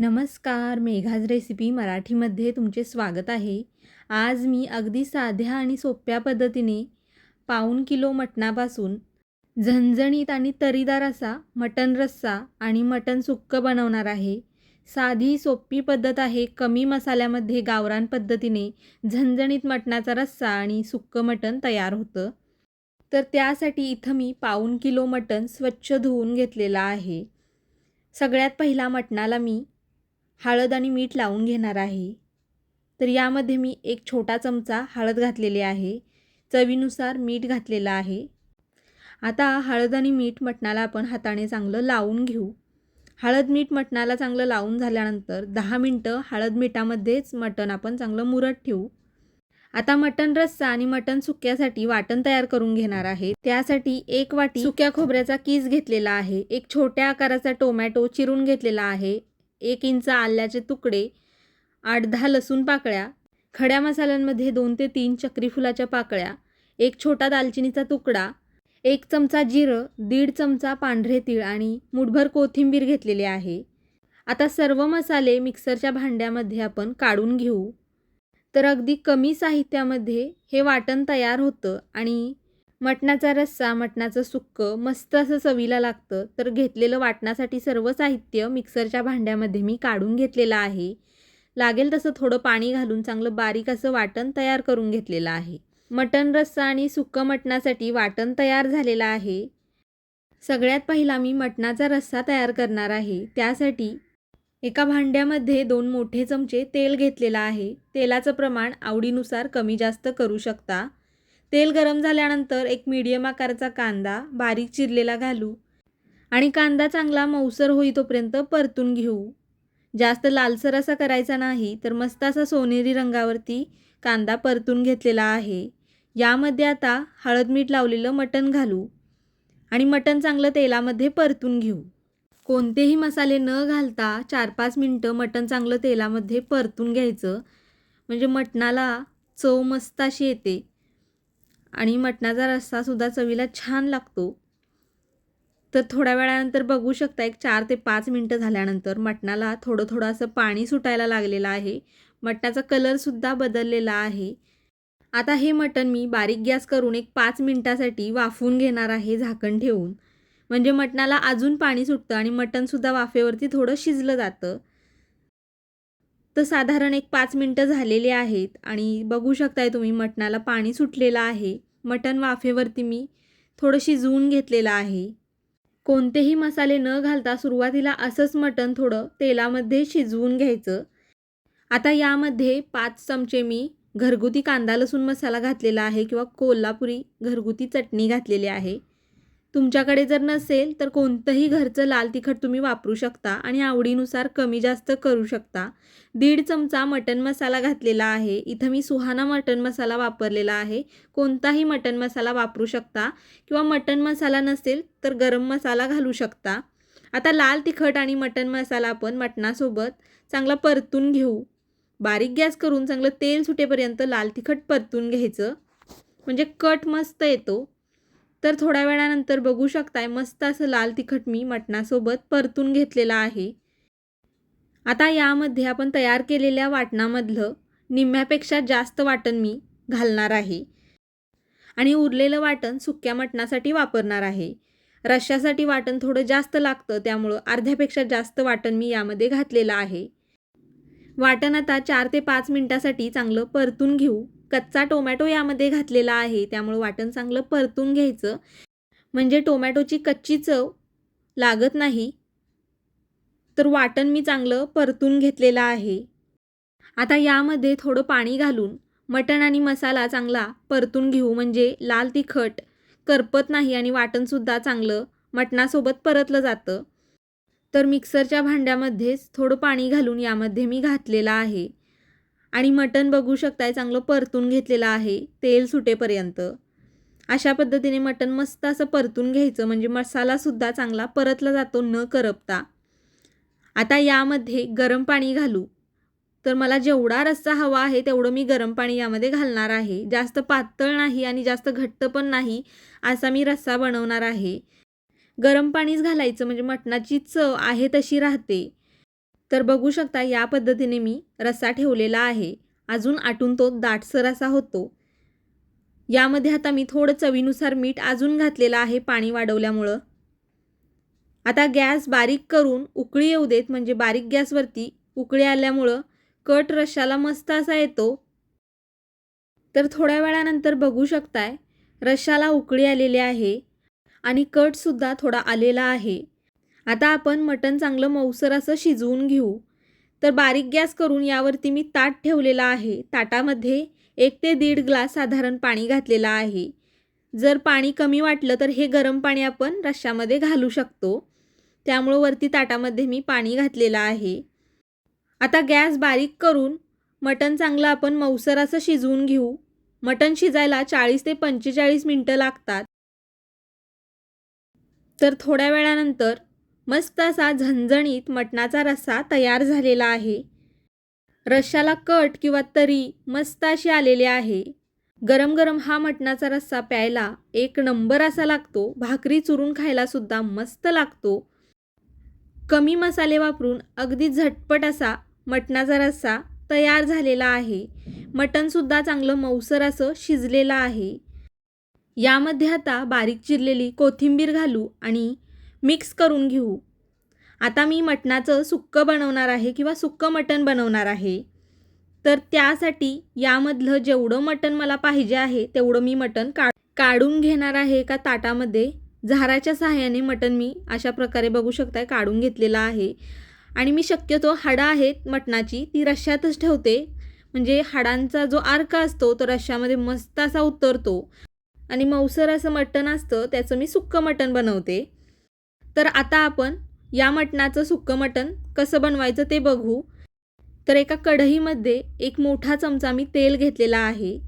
नमस्कार मेघाज रेसिपी मराठीमध्ये तुमचे स्वागत आहे. आज मी अगदी साध्या आणि सोप्या पद्धतीने पाऊण किलो मटणापासून झणझणीत आणि तरीदार असा मटण रस्सा आणि मटण सुक्कं बनवणार आहे. साधी सोपी पद्धत आहे कमी मसाल्यामध्ये गावरान पद्धतीने झणझणीत मटणाचा रस्सा आणि सुक्कं मटण तयार होतं. तर त्यासाठी इथं मी पाऊण किलो मटण स्वच्छ धुवून घेतलेलं आहे. सगळ्यात पहिला मटणाला मी हळद आणि मीठ लावून घेणार आहे. तर यामध्ये मी एक छोटा चमचा हळद घातलेली आहे. चवीनुसार मीठ घातलेलं आहे. आता हळद आणि मीठ मटणाला आपण हाताने चांगलं लावून घेऊ. हळद मीठ मटणाला चांगलं लावून झाल्यानंतर दहा मिनटं हळद मिठामध्येच मटण आपण चांगलं मुरत ठेवू. आता मटण रस्सा आणि मटण सुक्यासाठी वाटण तयार करून घेणार आहे. त्यासाठी एक वाटी सुक्या खोबऱ्याचा कीस घेतलेला आहे. एक छोट्या आकाराचा टोमॅटो चिरून घेतलेला आहे. एक इंच आल्याचे तुकडे आठ दहा लसूण पाकळ्या खड्या मसाल्यांमध्ये दोन ते तीन चक्री फुलाच्या पाकळ्या एक छोटा दालचिनीचा तुकडा एक चमचा जिरं दीड चमचा पांढरे तीळ आणि मुठभर कोथिंबीर घेतलेली आहे. आता सर्व मसाले मिक्सरच्या भांड्यामध्ये आपण काढून घेऊ. तर अगदी कमी साहित्यामध्ये हे वाटण तयार होतं आणि मटणाचा रस्सा मटणाचं सुक्कं मस्त असं चवीला लागतं. तर घेतलेलं वाटण्यासाठी सर्व साहित्य मिक्सरच्या भांड्यामध्ये मी काढून घेतलेलं आहे. लागेल तसं थोडं पाणी घालून चांगलं बारीक असं वाटण तयार करून घेतलेलं आहे. मटण रस्सा आणि सुक्कं मटणासाठी वाटण तयार झालेलं आहे. सगळ्यात पहिला मी मटणाचा रस्सा तयार करणार आहे. त्यासाठी एका भांड्यामध्ये दोन मोठे चमचे तेल घेतलेलं आहे. तेलाचं प्रमाण आवडीनुसार कमी जास्त करू शकता. तेल गरम झाल्यानंतर एक मीडियम आकाराचा कांदा बारीक चिरलेला घालू आणि कांदा चांगला मऊसर होई तोपर्यंत परतून घेऊ. जास्त लालसर असा करायचा नाही तर मस्त असा सोनेरी रंगावरती कांदा परतून घेतलेला आहे. यामध्ये आता हळद मीठ लावलेलं मटण घालू आणि मटण चांगलं तेलामध्ये परतून घेऊ. कोणतेही मसाले न घालता चार पाच मिनटं मटण चांगलं तेलामध्ये परतून घ्यायचं. म्हणजे मटणाला चव मस्त अशी येते. आणि मटणाचा रस्सासुद्धा चवीला छान लागतो. तर थोड्या वेळानंतर बघू शकता एक चार ते पाच मिनटं झाल्यानंतर मटणाला थोडं थोडं असं पाणी सुटायला लागलेलं आहे. मटणाचा कलरसुद्धा बदललेला आहे. आता हे मटण मी बारीक गॅस करून एक पाच मिनटासाठी वाफून घेणार आहे झाकण ठेवून. म्हणजे मटणाला अजून पाणी सुटतं आणि मटणसुद्धा वाफेवरती थोडं शिजलं जातं. तर साधारण एक पाच मिनटं झालेली आहेत आणि बघू शकताय तुम्ही मटणाला पाणी सुटलेलं आहे. मटण वाफेवरती मी थोडं शिजवून घेतलेलं आहे. कोणतेही मसाले न घालता सुरुवातीला असंच मटण थोडं तेलामध्ये शिजवून घ्यायचं. आता यामध्ये पाच चमचे मी घरगुती कांदा लसूण मसाला घातलेला आहे किंवा कोल्हापुरी घरगुती चटणी घातलेली आहे. तुमच्याकडे जर नसेल तर कोणतंही घरचं लाल तिखट तुम्ही वापरू शकता आणि आवडीनुसार कमी जास्त करू शकता. दीड चमचा मटन मसाला घातलेला आहे. इथं मी सुहाना मटन मसाला वापरलेला आहे. कोणताही मटन मसाला वापरू शकता किंवा मटन मसाला नसेल तर गरम मसाला घालू शकता. आता लाल तिखट आणि मटन मसाला आपण मटणासोबत चांगला परतून घेऊ. बारीक गॅस करून चांगलं तेल सुटेपर्यंत लाल तिखट परतून घ्यायचं. म्हणजे कट मस्त येतो. तर थोड्या वेळानंतर बघू शकताय मस्त असं लाल तिखट मी मटणासोबत परतून घेतलेलं आहे. आता यामध्ये आपण तयार केलेल्या वाटणामधलं निम्म्यापेक्षा जास्त वाटण मी घालणार आहे. आणि उरलेलं वाटण सुक्या मटणासाठी वापरणार आहे. रश्श्यासाठी वाटण थोडं जास्त लागतं त्यामुळं अर्ध्यापेक्षा जास्त वाटण मी यामध्ये घातलेलं आहे. वाटण आता चार ते पाच मिनटासाठी चांगलं परतून घेऊ. कच्चा टोमॅटो यामध्ये घातलेला आहे. त्यामुळं वाटण चांगलं परतून घ्यायचं. म्हणजे टोमॅटोची कच्ची चव लागत नाही. तर वाटण मी चांगलं परतून घेतलेलं आहे. आता यामध्ये थोडं पाणी घालून मटण आणि मसाला चांगला परतून घेऊ. म्हणजे लाल तिखट करपत नाही आणि वाटणसुद्धा चांगलं मटणासोबत परतलं जातं. तर मिक्सरच्या भांड्यामध्येच थोडं पाणी घालून यामध्ये मी घातलेलं आहे. आणि मटण बघू शकताय चांगलं परतून घेतलेलं आहे तेल सुटेपर्यंत. अशा पद्धतीने मटण मस्त असं परतून घ्यायचं म्हणजे मसालासुद्धा चांगला परतला जातो न करपता. आता यामध्ये गरम पाणी घालू. तर मला जेवढा रस्सा हवा आहे तेवढं मी गरम पाणी यामध्ये घालणार आहे. जास्त पातळ नाही आणि जास्त घट्ट पण नाही असा मी रस्सा बनवणार आहे. गरम पाणीच घालायचं म्हणजे मटणाची चव आहे तशी राहते. तर बघू शकता या पद्धतीने मी रस्सा ठेवलेला आहे. अजून आटून तो दाटसर असा होतो. यामध्ये आता मी थोडं चवीनुसार मीठ अजून घातलेलं आहे पाणी वाढवल्यामुळं. आता गॅस बारीक करून उकळी येऊ देत म्हणजे बारीक गॅसवरती उकळी आल्यामुळं कट रश्शाला मस्त असा येतो. तर थोड्या वेळानंतर बघू शकताय रश्शाला उकळी आलेली आहे आणि कटसुद्धा थोडा आलेला आहे. आता आपण मटण चांगलं मऊसर असं शिजवून घेऊ. तर बारीक गॅस करून यावरती मी ताट ठेवलेला आहे. ताटामध्ये एक ते दीड ग्लास साधारण पाणी घातलेलं आहे. जर पाणी कमी वाटलं तर हे गरम पाणी आपण रश्श्यामध्ये घालू शकतो. त्यामुळं वरती ताटामध्ये मी पाणी घातलेलं आहे. आता गॅस बारीक करून मटण चांगलं आपण मऊसर असं शिजवून घेऊ. मटण शिजायला चाळीस ते पंचेचाळीस मिनटं लागतात. तर थोड्या वेळानंतर मस्त असा झणझणीत मटणाचा रस्सा तयार झालेला आहे. रश्शाला कट किंवा तरी मस्त अशी आलेली आहे. गरम गरम हा मटणाचा रस्सा प्यायला एक नंबर असा लागतो. भाकरी चुरून खायलासुद्धा मस्त लागतो. कमी मसाले वापरून अगदी झटपट असा मटणाचा रस्सा तयार झालेला आहे. मटणसुद्धा चांगलं मऊसर असं शिजलेलं आहे. यामध्ये आता बारीक चिरलेली कोथिंबीर घालू आणि मिक्स करून घेऊ. आता मी मटणाचं सुक्कं बनवणार आहे किंवा सुक्कं मटण बनवणार आहे. तर त्यासाठी यामधलं जेवढं मटण मला पाहिजे आहे तेवढं मी मटण का काढून घेणार आहे. एका ताटामध्ये झाराच्या सहाय्याने मटण मी अशा प्रकारे बघू शकताय काढून घेतलेलं आहे. आणि मी शक्यतो हाडं आहेत मटणाची ती रश्श्यातच ठेवते. म्हणजे हाडांचा जो अर्क असतो तो रश्श्यामध्ये मस्त असा उतरतो. आणि मऊसर असं मटण असतं त्याचं मी सुक्कं मटण बनवते. तर आता आपण या मटणाचं सुक्कं मटण कसं बनवायचं ते बघू. तर एका कढईमध्ये एक मोठा चमचा मी तेल घेतलेला आहे.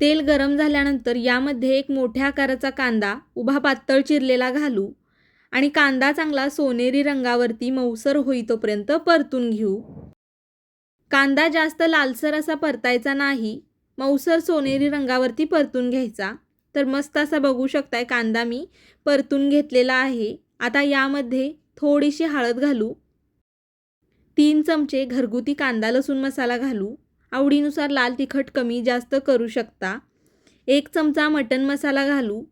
तेल गरम झाल्यानंतर यामध्ये एक मोठ्या आकाराचा कांदा उभा पातळ चिरलेला घालू आणि कांदा चांगला सोनेरी रंगावरती मऊसर होईतोपर्यंत परतून घेऊ. कांदा जास्त लालसर असा परतायचा नाही मऊसर सोनेरी रंगावरती परतून घ्यायचा. तर मस्त असा बघू शकताय कांदा मी परतून घेतलेला आहे. आता यामध्ये थोडीशी हळद घालू. तीन चमचे घरगुती कांदा लसूण मसाला घालू. आवडीनुसार लाल तिखट कमी जास्त करू शकता. एक चमचा मटन मसाला घालू.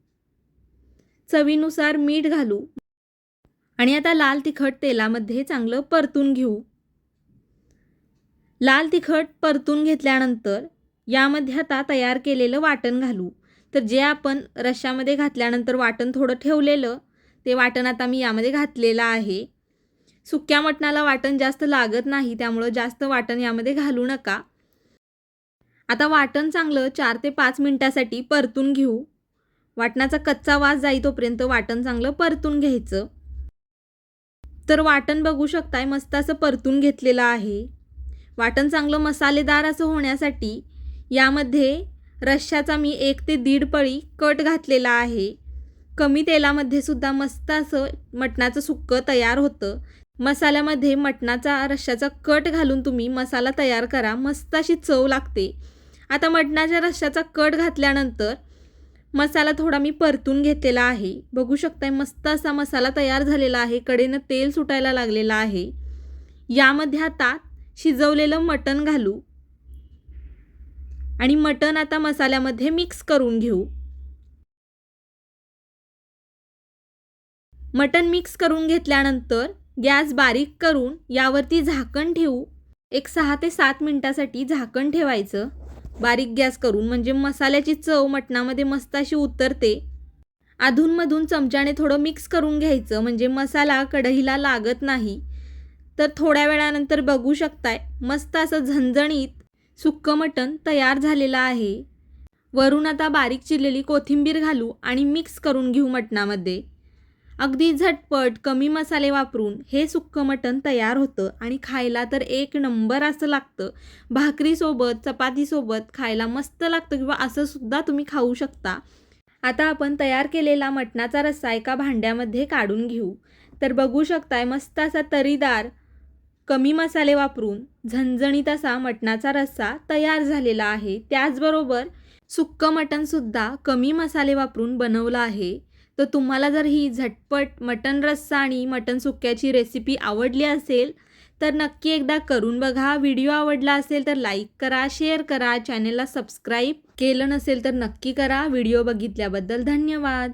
चवीनुसार मीठ घालू. आणि आता लाल तिखट तेलामध्ये चांगलं परतून घेऊ. लाल तिखट परतून घेतल्यानंतर यामध्ये आता तयार केलेलं वाटण घालू. तर जे आपण रश्श्यामध्ये घातल्यानंतर वाटण थोडं ठेवलेलं ते वाटण आता मी यामध्ये घातलेलं आहे. सुक्या मटणाला वाटण जास्त लागत नाही त्यामुळं जास्त वाटण यामध्ये घालू नका. आता वाटण चांगलं चार ते पाच मिनटासाठी परतून घेऊ. वाटणाचा कच्चा वास जाई तोपर्यंत वाटण चांगलं परतून घ्यायचं. तर वाटण बघू शकताय मस्त असं परतून घेतलेलं आहे. वाटण चांगलं मसालेदार असं होण्यासाठी यामध्ये रश्श्याचा मी एक ते दीड पळी कट घातलेला आहे. कमी तेलामध्ये सुद्धा मस्त असं मटणाचं सुक्कं तयार होतं. मसाल्यामध्ये मटणाचा रश्श्याचा कट घालून तुम्ही मसाला तयार करा. मस्त अशी चव लागते. आता मटणाच्या रश्श्याचा कट घातल्यानंतर मसाला थोडा मी परतून घेतलेला आहे. बघू शकताय मस्त असा मसाला तयार झालेला आहे. कडेनं तेल सुटायला लागलेलं आहे. यामध्ये आता शिजवलेलं मटण घालू. आणि मटण आता मसाल्यामध्ये मिक्स करून घेऊ. मटण मिक्स करून घेतल्यानंतर गॅस बारीक करून यावरती झाकण ठेवू. एक सहा ते सात मिनटासाठी झाकण ठेवायचं. बारीक गॅस करून म्हणजे मसाल्याची चव मटणामध्ये मस्त अशी उतरते. अधूनमधून चमच्याने थोडं मिक्स करून घ्यायचं म्हणजे मसाला कढईला लागत नाही. तर थोड्या वेळानंतर बघू शकताय मस्त असं झणझणीत सुक्कं मटण तयार झालेलं आहे. वरून आता बारीक चिरलेली कोथिंबीर घालू आणि मिक्स करून घेऊ मटणामध्ये. अगदी झटपट कमी मसाले वापरून हे सुक्कं मटण तयार होतं आणि खायला तर एक नंबर असं लागतं. भाकरीसोबत चपातीसोबत खायला मस्त लागतं किंवा असं सुद्धा तुम्ही खाऊ शकता. आता आपण तयार केलेला मटणाचा रस्सा एका भांड्यामध्ये काढून घेऊ. तर बघू शकताय मस्त असा तरीदार कमी मसाले वापरून झणझणीत असा मटणाचा रस्सा तयार झालेला आहे. त्याचबरोबर सुक्कं मटणसुद्धा कमी मसाले वापरून बनवलं आहे. तर तुम्हाला जर ही झटपट मटण रस्सा आणि मटण सुक्याची रेसिपी आवडली असेल तर नक्की एकदा करून बघा. व्हिडिओ आवडला असेल तर लाईक करा शेअर करा. चॅनेलला सबस्क्राईब केलं नसेल तर नक्की करा. व्हिडिओ बघितल्याबद्दल धन्यवाद.